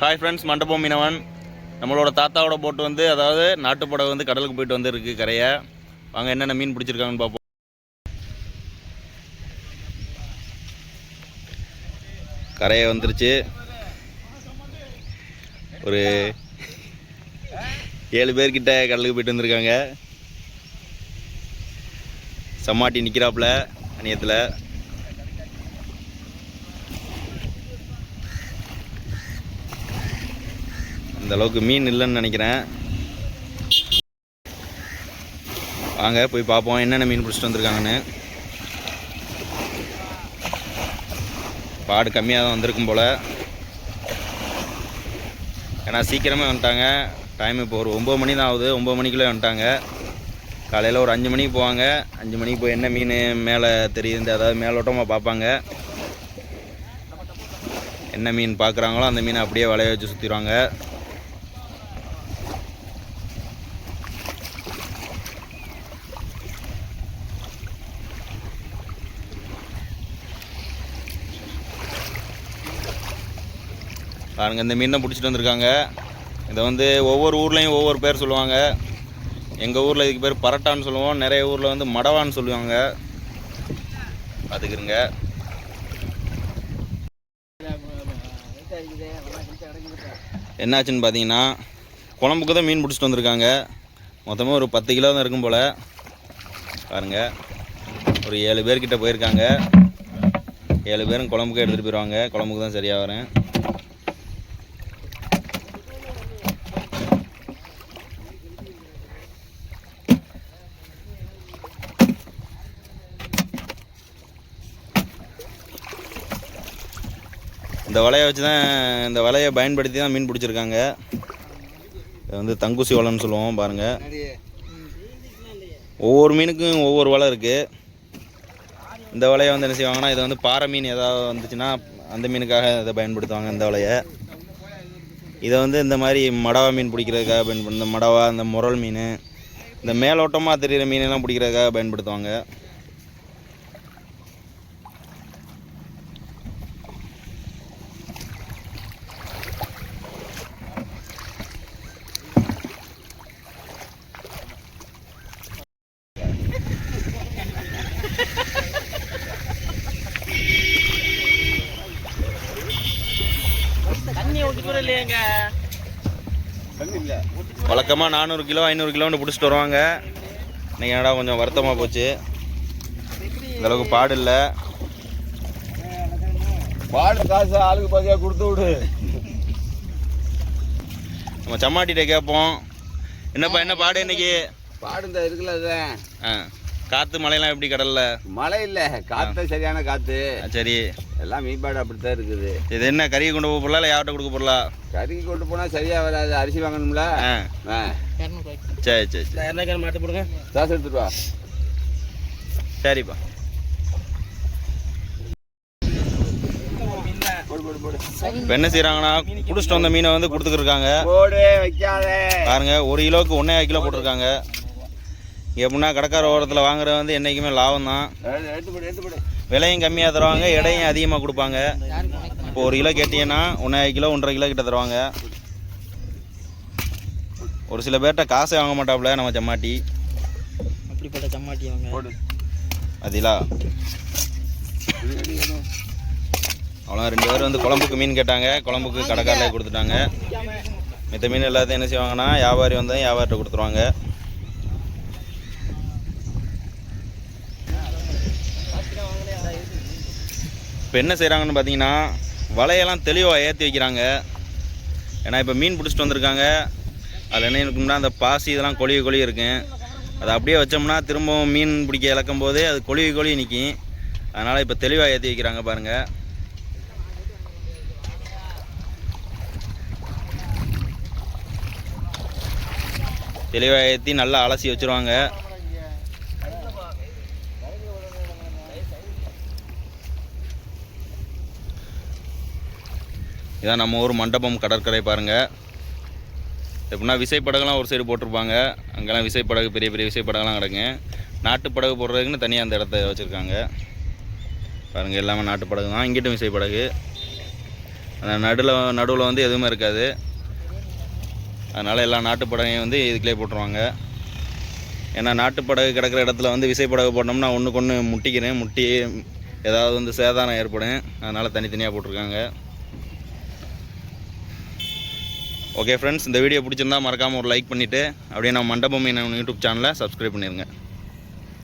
Hi friends மண்டபம் மீனவன். நம்மளோட தாத்தாவோட போட்டு வந்து அதாவது நாட்டுப்படகு வந்து கடலுக்கு போயிட்டு வந்துருக்கு கரையை. வாங்க என்னென்ன மீன் பிடிச்சிருக்காங்கன்னு பார்ப்போம். கரையை வந்துருச்சு. ஒரு ஏழு பேர்கிட்ட கடலுக்கு போயிட்டு வந்திருக்காங்க. சம்மாட்டி நிற்கிறாப்புல அணியத்தில். இந்த அளவுக்கு மீன் இல்லைன்னு நினைக்கிறேன். வாங்க போய் பார்ப்போம் என்னென்ன மீன் பிடிச்சிட்டு வந்திருக்காங்கன்னு. பாடு கம்மியாக தான் வந்திருக்கும் போல். ஏன்னா சீக்கிரமே வந்துட்டாங்க. டைம் இப்போ ஒரு ஒம்பது மணி தான் ஆகுது. ஒம்பது மணிக்குள்ளே வந்துட்டாங்க. காலையில் ஒரு அஞ்சு மணிக்கு போவாங்க. அஞ்சு மணிக்கு போய் என்ன மீன் மேலே தெரியுது அதாவது மேலோட்டமாக பார்ப்பாங்க. என்ன மீன் பார்க்குறாங்களோ அந்த மீனை அப்படியே வலைய வச்சு சுற்றிடுவாங்க பாருங்கள் இந்த மீன் தான் பிடிச்சிட்டு வந்திருக்காங்க. இதை வந்து ஒவ்வொரு ஊர்லேயும் ஒவ்வொரு பேர் சொல்லுவாங்க. எங்கள் ஊரில் இதுக்கு பேர் பரட்டான்னு சொல்லுவோம். நிறைய ஊரில் வந்து மடவான்னு சொல்லுவாங்க. பார்த்துக்கிறங்க என்னாச்சுன்னு பார்த்தீங்கன்னா குழம்புக்கு தான் மீன் பிடிச்சிட்டு வந்திருக்காங்க. மொத்தமாக ஒரு பத்து கிலோ தான் இருக்கும் போல். பாருங்கள் ஒரு ஏழு பேர்கிட்ட போயிருக்காங்க. ஏழு பேரும் குழம்புக்கு எடுத்துகிட்டு போயிடுவாங்க குழம்புக்கு தான் சரியாக வரேன். இந்த வலையை வச்சு தான் இந்த வலையை பயன்படுத்தி தான் மீன் பிடிச்சிருக்காங்க. இது வந்து தங்குசி வலைன்னு சொல்லுவோம் பாருங்கள் ஒவ்வொரு மீனுக்கும் ஒவ்வொரு வலை இருக்குது இந்த வலையை வந்து என்ன செய்வாங்கன்னா இதை வந்து பாறை மீன் ஏதாவது வந்துச்சுன்னா அந்த மீனுக்காக இதை பயன்படுத்துவாங்க இந்த வலையை. இதை வந்து இந்த மாதிரி மடவா மீன் பிடிக்கிறதுக்காக பயன்படுத்த மடவா இந்த முரல் மீன் இந்த மேலோட்டமாக தெரிகிற மீனெல்லாம் பிடிக்கிறதுக்காக பயன்படுத்துவாங்க. கூட இல்லையாங்க வழக்கமாக நானூறு கிலோ ஐநூறு கிலோன்னு பிடிச்சிட்டு வருவாங்க. இன்னைக்கு என்னடா கொஞ்சம் வருத்தமாக போச்சு. இந்த அளவுக்கு பாடு இல்லை. பாடு காசு ஆளுக்கு பாதியா கொடுத்து விடு. நம்ம சம்மாட்டிகிட்ட கேட்போம். என்னப்பா என்ன பாடு இன்னைக்கு? பாடு இந்த இருக்குல்ல. ஆ. காற்று மழையெல்லாம் எப்படி கடல்ல? மழை இல்ல. காத்து சரியான காத்து. சரி. எல்லாம் மீன்பாடு அப்படித்தான் இருக்குது. இது என்ன கறியை கொண்டு போக போடலாம் இல்லை யார்கிட்ட கொடுக்க போடலாம் கறிக்கு கொண்டு போனா சரியா வராது. அரிசி வாங்கணும்ல? ஆ. ஆ. சரி சரி சரி. போடுங்க. எடுத்துட்டு வா. சரிப்பா. போடு போடு போடு. இப்போ என்ன செய்கிறாங்கன்னா பிடிச்சிட்டு வந்த மீனை வந்து கொடுத்துக்கிருக்காங்க போடு வைக்காதே. பாருங்க ஒரு கிலோவுக்கு ஒன்றே கிலோ போட்டிருக்காங்க. எப்படின்னா கடைக்கார ஓரத்தில் வாங்குறது வந்து என்றைக்குமே லாபம் தான் விலையும் கம்மியாக தருவாங்க எடையும் அதிகமாக கொடுப்பாங்க. இப்போ ஒரு கிலோ கேட்டீங்கன்னா ஒன்றரை கிலோ ஒன்றரை கிலோ கிட்ட தருவாங்க. ஒரு சில பேர்கிட்ட காசே வாங்க மாட்டாப்புல நம்ம ஜம்மாட்டி. அப்படிப்பட்ட சம்மாட்டி அதிலா. அவ்வளோ ரெண்டு பேரும் வந்து குழம்புக்கு மீன் கேட்டாங்க. குழம்புக்கு கடைக்காரலே கொடுத்துட்டாங்க. மித்த மீன் எல்லாத்தையும் என்ன செய்வாங்கன்னா வியாபாரி வந்தால் வியாபாரிட்ட கொடுத்துருவாங்க. இப்போ என்ன செய்கிறாங்கன்னு பார்த்தீங்கன்னா வலையெல்லாம் தெளிவாக ஏற்றி வைக்கிறாங்க. ஏன்னா இப்போ மீன் பிடிச்சிட்டு வந்திருக்காங்க. அதில் என்ன இருக்கும்னா அந்த பாசி இதெல்லாம் கொழிவு கொழிவு இருக்கும் அதை அப்படியே வச்சோம்னா திரும்பவும் மீன் பிடிக்க இழக்கும் போதே அது கொழுவி கொழிவு நிற்கும் அதனால் இப்போ தெளிவாக ஏற்றி வைக்கிறாங்க பாருங்கள் தெளிவாக ஏற்றி நல்லா அலசி வச்சுருவாங்க. இதான் நம்ம ஊர் மண்டபம் கடற்கரை பாருங்கள் எப்படின்னா விசைப்படகுலாம் ஒரு சைடு போட்டிருப்பாங்க. அங்கெல்லாம் விசைப்படகு பெரிய பெரிய விசைப்படகுலாம் கிடங்க நாட்டுப்படகு போடுறதுக்குன்னு தனியாக அந்த இடத்த வச்சுருக்காங்க. பாருங்கள் எல்லாமே நாட்டுப்படகு தான். இங்கிட்டும் விசைப்படகு. அந்த நடுவில் நடுவில் வந்து எதுவுமே இருக்காது. அதனால் எல்லா நாட்டுப்படகையும் வந்து இதுக்குள்ளே போட்டுருவாங்க. ஏன்னா நாட்டுப்படகு கிடக்கிற இடத்துல வந்து விசைப்படகு போட்டோம்னா ஒன்றுக்கு ஒன்று முட்டிக்கிறேன் முட்டி ஏதாவது வந்து சேதாரம் ஏற்படும். அதனால் தனித்தனியாக போட்டிருக்காங்க. ஓகே ஃப்ரெண்ட்ஸ் இந்த வீடியோ பிடிச்சிருந்தா மறக்காமல் ஒரு லைக் பண்ணிவிட்டு அப்படியே நம்ம மண்டபம் யூடியூப் சேனலை சப்ஸ்கிரைப் பண்ணிடுங்க